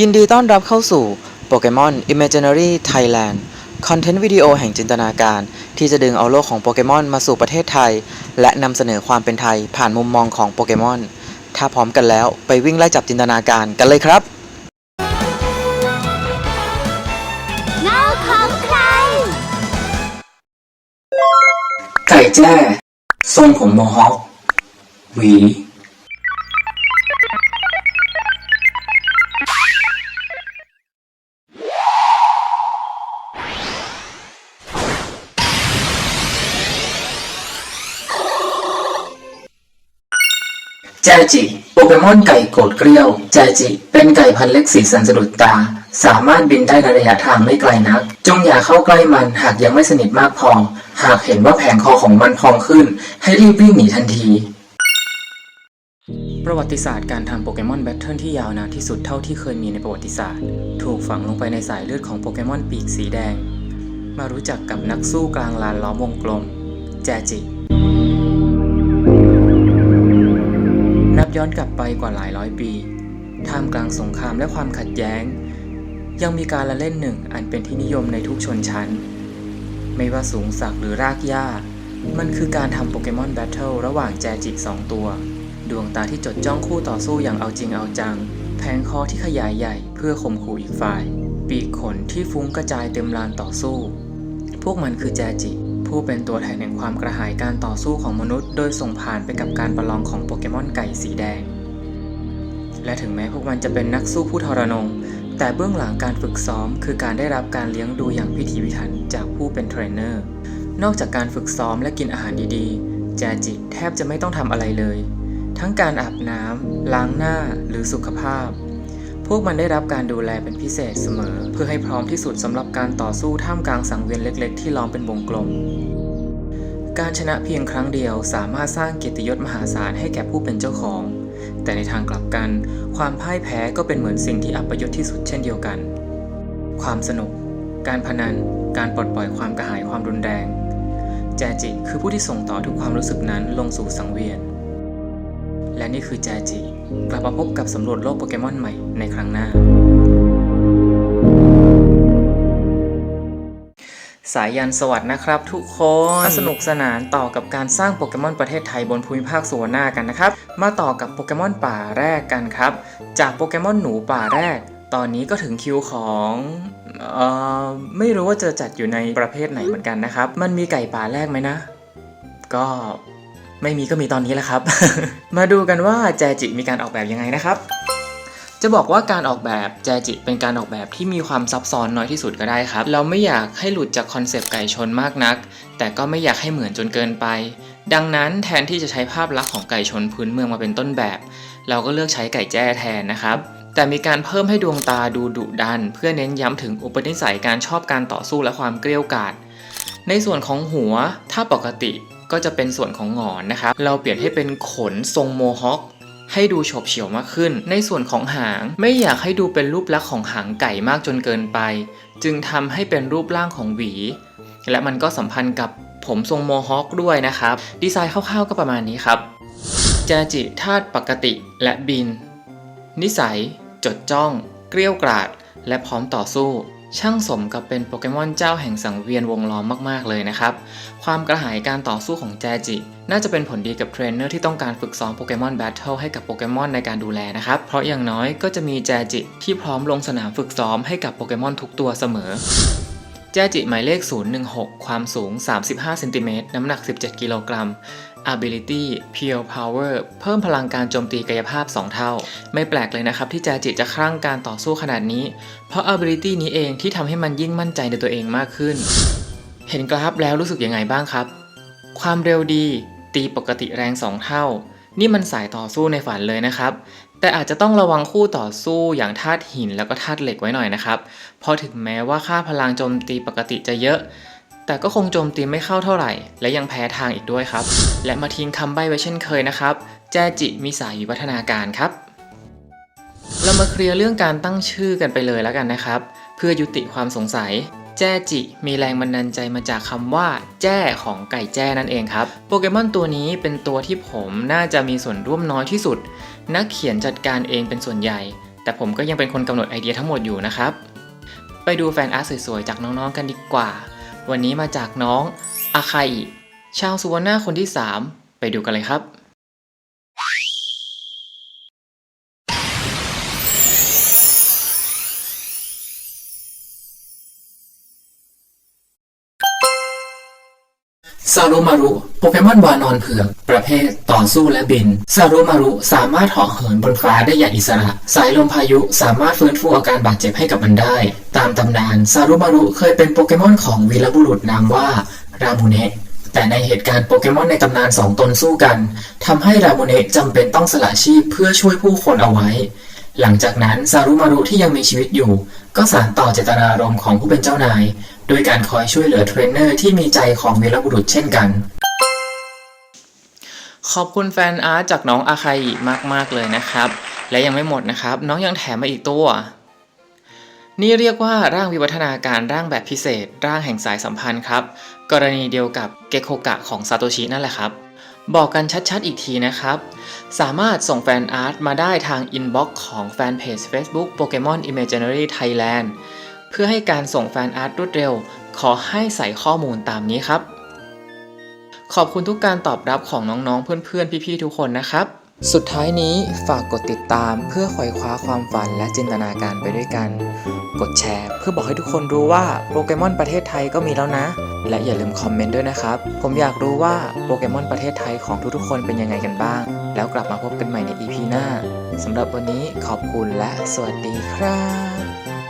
ยินดีต้อนรับเข้าสู่โปเกมอน Imaginary Thailand คอนเทนต์วิดีโอแห่งจินตนาการ ที่จะดึงเอาโลกของโปเกมอนมาสู่ประเทศไทย และนำเสนอความเป็นไทยผ่านมุมมองของโปเกมอน ถ้าพร้อมกันแล้วไปวิ่งไล่จับจินตนาการกันเลยครับเงาของใคร ไก่แจ้ทรงผมโมฮอคหวี จจิโปเกมอนไก่โกรธเกรี้ยวแจจิ เป็นไก่พันธุ์เล็กสีสันสะดุดตา สามารถบินได้ในระยะทางไม่ไกลนัก จงอย่าเข้าใกล้มันหากยังไม่สนิทมากพอ หากเห็นว่าแผงคอของมันพองขึ้น ให้รีบวิ่งหนีทันที ประวัติศาสตร์การทำโปเกมอนแบทเทิลที่ยาวนานที่สุดเท่าที่เคยมีในประวัติศาสตร์ ถูกฝังลงไปในสายเลือดของโปเกมอนปีกสีแดง มารู้จักกับนักสู้กลางลานล้อมวงกลม แจจิ บย้อนกลับไปกว่าหลายร้อยปี ท่ามกลางสงครามและความขัดแย้ง ยังมีการละเล่นหนึ่งอันเป็นที่นิยมในทุกชนชั้น ไม่ว่าสูงสักหรือรากหญ้า มันคือการทำโปเกมอนแบทเทิลระหว่างแจจิสองตัว ดวงตาที่จดจ้องคู่ต่อสู้อย่างเอาจริงเอาจัง แผงคอที่ขยายใหญ่เพื่อข่มขู่อีกฝ่าย ปีกขนที่ฟุ้งกระจายเต็มลานต่อสู้ พวกมันคือแจจิ ผู้เป็นตัวแทนแห่งความกระหายการต่อสู้ของมนุษย์ โดยส่งผ่านไปกับการประลองของโปเกมอนไก่สีแดง และถึงแม้พวกมันจะเป็นนักสู้ผู้ทรนง แต่เบื้องหลังการฝึกซ้อม คือการได้รับการเลี้ยงดูอย่างพิถีพิถันจากผู้เป็นเทรนเนอร์ นอกจากการฝึกซ้อมและกินอาหารดีๆแจจิแทบจะไม่ต้องทำอะไรเลย ทั้งการอาบน้ำล้างหน้าหรือสุขภาพ พวกมันได้รับการดูแลเป็นพิเศษเสมอ เพื่อให้พร้อมที่สุดสำหรับการต่อสู้ท่ามกลางสังเวียนเล็กๆ ที่ล้อมเป็นวงกลม การชนะเพียงครั้งเดียวสามารถสร้างเกียรติยศมหาศาลให้แก่ผู้เป็นเจ้าของ แต่ในทางกลับกัน ความพ่ายแพ้ก็เป็นเหมือนสิ่งที่อัปยศที่สุดเช่นเดียวกัน ความสนุก การพนัน การปลดปล่อยความกระหายความรุนแรง แจจิคือผู้ที่ส่งต่อทุกความรู้สึกนั้นลงสู่สังเวียน และนี่คือแจจิ กลับมาพบกับสำรวจโลกโปเกมอนใหม่ในครั้งหน้า สายยันสวัสดนะครับทุกคนสนุกสนานต่อกับการสร้างโปเกมอนประเทศไทยบนภูมิภาคสุวรรณากันนะครับ มาต่อกับโปเกมอนป่าแรกกันครับ จากโปเกมอนหนูป่าแรก ตอนนี้ก็ถึงคิวของเอ่อไม่รู้ว่าจะจัดอยู่ในประเภทไหนเหมือนกันนะครับ มันมีไก่ป่าแรกไหมนะ ก็ ไม่มีก็มีตอนนี้แหละครับ มาดูกันว่าแจจิมีการออกแบบยังไงนะครับ จะบอกว่าการออกแบบแจจิเป็นการออกแบบที่มีความซับซ้อนน้อยที่สุดก็ได้ครับ เราไม่อยากให้หลุดจากคอนเซปต์ไก่ชนมากนัก แต่ก็ไม่อยากให้เหมือนจนเกินไป ดังนั้นแทนที่จะใช้ภาพลักษณ์ของไก่ชนพื้นเมืองมาเป็นต้นแบบ เราก็เลือกใช้ไก่แจ้แทนนะครับแต่มีการเพิ่มให้ดวงตาดูดุดัน เพื่อเน้นย้ำถึงอุปนิสัยการชอบการต่อสู้และความเกลี้ยวกาดในส่วนของหัวถ้าปกติ ก็จะเป็นส่วนของหงอนนะครับ เราเปลี่ยนให้เป็นขนทรงโมฮอคให้ดูโฉบเฉี่ยวมากขึ้น ในส่วนของหางไม่อยากให้ดูเป็นรูปลักษณ์ของหางไก่มากจนเกินไป จึงทำให้เป็นรูปร่างของหวี และมันก็สัมพันธ์กับผมทรงโมฮอคด้วยนะครับ ดีไซน์คร่าวๆก็ประมาณนี้ครับจาจิธาตุปกติและบิน นิสัย จดจ้อง เกลี้ยวกราด และพร้อมต่อสู้ ช่างสมกับเป็นโปเกมอนเจ้าแห่งสังเวียนวงล้อมมากๆเลยนะครับ ความกระหายการต่อสู้ของแจจิ น่าจะเป็นผลดีกับเทรนเนอร์ที่ต้องการฝึกซ้อมโปเกมอนแบทเทิลให้กับโปเกมอนในการดูแลนะครับ เพราะอย่างน้อยก็จะมีแจจิที่พร้อมลงสนามฝึกซ้อมให้กับโปเกมอนทุกตัวเสมอ แจจิหมายเลข 016 ความสูง 35 เซนติเมตร น้ำหนัก 17 กิโลกรัม Ability Pure Power เพิ่มพลังการโจมตีกายภาพ 2 เท่า ไม่แปลกเลยนะครับที่แจจิจะคลั่งการต่อสู้ขนาดนี้ เพราะ Ability นี้เองที่ทำให้มันยิ่งมั่นใจในตัวเองมากขึ้น เห็นกราฟแล้วรู้สึกยังไงบ้างครับ ความเร็วดี ตีปกติแรง 2 เท่า นี่มันสายต่อสู้ในฝันเลยนะครับแต่อาจจะต้องระวังคู่ต่อสู้อย่างธาตุหินแล้วก็ธาตุเหล็กไว้หน่อยนะครับ เพราะถึงแม้ว่าค่าพลังโจมตีปกติจะเยอะ แต่ก็คงโจมตีไม่เข้าเท่าไหร่ และยังแพ้ทางอีกด้วยครับ และมาทิ้งคำใบ้ไว้เช่นเคยนะครับ แจจิมีสายวิวัฒนาการครับ เรามาเคลียร์เรื่องการตั้งชื่อกันไปเลยแล้วกันนะครับ เพื่อยุติความสงสัยแจ้จิมีแรงบันดาลใจมาจากคำว่า แจ้ของไก่แจ้นั่นเองครับ โปเกมอนตัวนี้เป็นตัวที่ผมน่าจะมีส่วนร่วมน้อยที่สุด นักเขียนจัดการเองเป็นส่วนใหญ่ แต่ผมก็ยังเป็นคนกำหนดไอเดียทั้งหมดอยู่นะครับ ไปดูแฟนอาร์ตสวยๆ จากน้องๆกันดีกว่า วันนี้มาจากน้องอาคาอิชาวสุวรรณาคนที่ 3 ไปดูกันเลยครับ ซารุมารุ โปเกมอนวานอนเผือก ประเภทต่อสู้และบิน ซารุมารุสามารถเหาะเหินบนฟ้าได้อย่างอิสระ สายลมพายุสามารถฟื้นฟูอาการบาดเจ็บให้กับมันได้ ตามตำนาน ซารุมารุเคยเป็นโปเกมอนของวีรบุรุษนามว่า รามูเนะแต่ในเหตุการณ์โปเกมอนในตำนานสองตนสู้กันทำให้รามูเนะจำเป็นต้องสละชีพเพื่อช่วยผู้คนเอาไว้ หลังจากนั้นซารุมารุที่ยังมีชีวิตอยู่ ก็สานต่อเจตนารมณ์ของผู้เป็นเจ้านาย โดยการคอยช่วยเหลือเทรนเนอร์ที่มีใจของวีรบุรุษเช่นกัน ขอบคุณแฟนอาร์ตจากน้องอาคาอิมาก ๆ เลยนะครับ และยังไม่หมดนะครับ น้องยังแถมมาอีกตัว นี่เรียกว่าร่างวิวัฒนาการร่างแบบพิเศษ ร่างแห่งสายสัมพันธ์ครับ กรณีเดียวกับเกโคกะของซาโตชินั่นแหละครับ บอกกันชัดๆอีกทีนะครับ สามารถส่งแฟนอาร์ตมาได้ทางอินบ็อกซ์ของแฟนเพจ Facebook Pokemon Imaginary Thailand เพื่อให้การส่งแฟนอาร์ตรวดเร็ว ขอให้ใส่ข้อมูลตามนี้ครับ ขอบคุณทุกการตอบรับของน้องๆ เพื่อนๆ พี่ๆ ทุกคนนะครับ สุดท้ายนี้ฝากกดติดตามเพื่อไขว่คว้าความฝันและจินตนาการไปด้วยกัน กดแชร์เพื่อบอกให้ทุกคนรู้ว่าโปเกมอนประเทศไทยก็มีแล้วนะ และอย่าลืมคอมเมนต์ด้วยนะครับ ผมอยากรู้ว่าโปเกมอนประเทศไทยของทุกๆคนเป็นยังไงกันบ้าง แล้วกลับมาพบกันใหม่ใน EP หน้าสำหรับวันนี้ขอบคุณและสวัสดีครับ